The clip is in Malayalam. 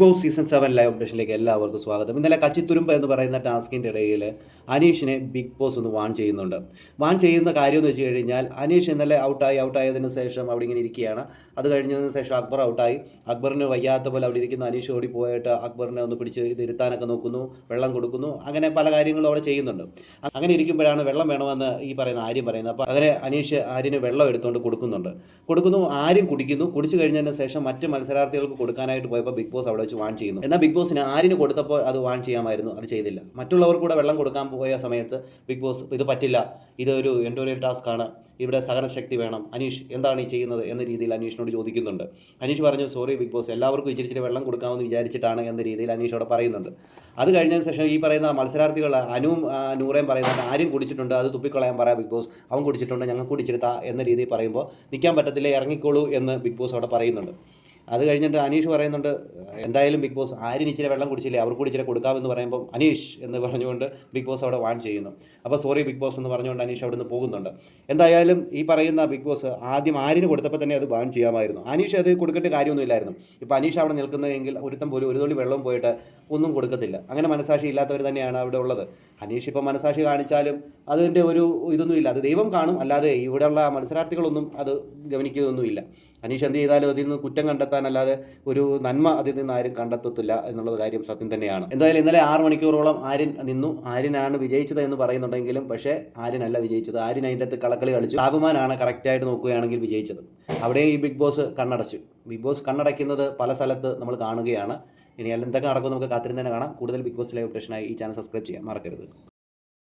ബോസ് സീസൺ സെവൻ ലൈവ് അപ്ഡേഷനിലേക്ക് എല്ലാവർക്കും സ്വാഗതം. ഇന്നലെ കച്ചിത്തുരുമ്പ് എന്ന് പറയുന്ന ടാസ്കിന്റെ ഇടയിൽ അനീഷിനെ ബിഗ് ബോസ് ഒന്ന് വാൺ ചെയ്യുന്നുണ്ട്. വാൺ ചെയ്യുന്ന കാര്യം എന്ന് വെച്ച് കഴിഞ്ഞാൽ അനീഷ് ഇന്നലെ ഔട്ടായി ഔട്ടായതിന് ശേഷം അവിടെ ഇങ്ങനെ ഇരിക്കുകയാണ്. അത് കഴിഞ്ഞതിന് ശേഷം അക്ബർ ഔട്ടായി അക്ബറിന് വയ്യാത്ത പോലെ അവിടെ ഇരിക്കുന്ന അനീഷ് ഓടി പോയിട്ട് അക്ബറിനെ ഒന്ന് പിടിച്ച് ഇരുത്താനൊക്കെ നോക്കുന്നു വെള്ളം കൊടുക്കുന്നു. അങ്ങനെ പല കാര്യങ്ങളും അവിടെ ചെയ്യുന്നുണ്ട്. അങ്ങനെ ഇരിക്കുമ്പോഴാണ് വെള്ളം വേണമെന്ന് ഈ പറയുന്ന ആര്യം പറയുന്നത്. അപ്പോൾ അങ്ങനെ അനീഷ് ആര്യന് വെള്ളം എടുത്തുകൊണ്ട് കൊടുക്കുന്നുണ്ട്. കൊടുക്കുന്നു ആര്യം കുടിക്കുന്നു. കുടിച്ചു കഴിഞ്ഞതിന് ശേഷം മറ്റ് മത്സരാർത്ഥികൾക്ക് കൊടുക്കാനായിട്ട് പോയപ്പോൾ ബിഗ് ബോസ് അവിടെ വെച്ച് വാൺ ചെയ്യുന്നു. എന്നാൽ ബിഗ് ബോസിന് ആരിന് കൊടുത്തപ്പോൾ അത് വാൺ ചെയ്യാമായിരുന്നു? അത് ചെയ്തില്ല. മറ്റുള്ളവർ കൂടെ വെള്ളം കൊടുക്കാൻ പോയ സമയത്ത് ബിഗ് ബോസ് ഇത് പറ്റില്ല. ഇതൊരു എൻഡോറിയൽ ടാസ്ക് ആണ്. ഇവിടെ സഹനശക്തി വേണം. അനീഷ് എന്താണ് ഈ ചെയ്യുന്നത് എന്ന രീതിയിൽ അനീഷിനോട് ചോദിക്കുന്നുണ്ട്. അനീഷ് പറഞ്ഞു സോറി ബിഗ് ബോസ് എല്ലാവർക്കും ഇച്ചിരി ഇച്ചിരി വെള്ളം കൊടുക്കാമെന്ന് വിചാരിച്ചിട്ടാണ് എന്ന രീതിയിൽ അനീഷ് അവിടെ പറയുന്നുണ്ട്. അത് കഴിഞ്ഞതിന് ശേഷം ഈ പറയുന്ന മത്സരാർത്ഥികൾ അനുവും നൂറേയും നൂറേം പറയുന്നുണ്ട് ആരും കുടിച്ചിട്ടുണ്ട് അത് തുപ്പിക്കളയാൻ പറയാം ബിഗ് ബോസ്. അവൻ കുടിച്ചിട്ടുണ്ട് ഞങ്ങൾ കുടിച്ചെടുത്താ എന്ന രീതിയിൽ പറയുമ്പോൾ നിൽക്കാൻ പറ്റത്തില്ല ഇറങ്ങിക്കോളൂ എന്ന് ബിഗ് ബോസ് അവിടെ പറയുന്നുണ്ട്. അത് കഴിഞ്ഞിട്ട് അനീഷ് പറയുന്നുണ്ട് എന്തായാലും ബിഗ് ബോസ് ആരും ഇച്ചിരി വെള്ളം കുടിച്ചില്ലേ? അവർക്ക് കൂടി കൊടുക്കാമെന്ന് പറയുമ്പോൾ അനീഷ് എന്ന് പറഞ്ഞുകൊണ്ട് ബിഗ് ബോസ് അവിടെ വാൺ ചെയ്യുന്നു. അപ്പോൾ സോറി ബിഗ് ബോസ് എന്ന് പറഞ്ഞുകൊണ്ട് അനീഷ് അവിടെ നിന്ന് പോകുന്നുണ്ട്. എന്തായാലും ഈ പറയുന്ന ബിഗ് ബോസ് ആദ്യം ആരിന് കൊടുത്തപ്പോൾ തന്നെ അത് ബാൻ ചെയ്യാമായിരുന്നു. അനീഷ് അത് കൊടുക്കേണ്ട കാര്യമൊന്നുമില്ലായിരുന്നു ഇപ്പോൾ അനീഷ് അവിടെ നിൽക്കുന്നതെങ്കിൽ ഒരുത്തം പോലും ഒരു തുള്ളി വെള്ളം പോയിട്ട് ഒന്നും കൊടുക്കത്തില്ല. അങ്ങനെ മനസാക്ഷി ഇല്ലാത്തവർ തന്നെയാണ് അവിടെ ഉള്ളത്. അനീഷ് ഇപ്പോൾ മനസാക്ഷി കാണിച്ചാലും അതിന്റെ ഒരു ഇതൊന്നുമില്ല അത് ദൈവം കാണും. അല്ലാതെ ഇവിടെയുള്ള മത്സരാർത്ഥികളൊന്നും അത് ഗവനിക്കുകയൊന്നുമില്ല അനീഷ് എന്ത് ചെയ്താലും അതിൽ നിന്ന് കുറ്റം കണ്ടെത്താനല്ലാതെ ഒരു നന്മ അതിൽ നിന്ന് ആരും കണ്ടെത്തത്തില്ല എന്നുള്ളത് കാര്യം സത്യം തന്നെയാണ്. എന്തായാലും ഇന്നലെ ആറ് മണിക്കൂറോളം ആര്യൻ നിന്നു. ആര്യനാണ് വിജയിച്ചത് എന്ന് പറയുന്നുണ്ടെങ്കിലും പക്ഷേ ആര്യനല്ല വിജയിച്ചത്. ആര്യൻ അതിന്റെ അകത്ത് കളക്കളി കളിച്ചു. താപമാനാണ് കറക്റ്റായിട്ട് നോക്കുകയാണെങ്കിൽ വിജയിച്ചത്. അവിടെ ഈ ബിഗ് ബോസ് കണ്ണടച്ചു. ബിഗ് ബോസ് കണ്ണടയ്ക്കുന്നത് പല സ്ഥലത്ത് നമ്മൾ കാണുകയാണ്. ഇനി എന്തൊക്കെ നടക്കും നമുക്ക് കാത്തിരുന്ന് തന്നെ കാണാം. കൂടുതൽ ബിഗ് ബോസ് ലൈവ് അപ്ഡേഷനായി ഈ ചാനൽ സബ്സ്ക്രൈബ് ചെയ്യാൻ മറക്കരുത്.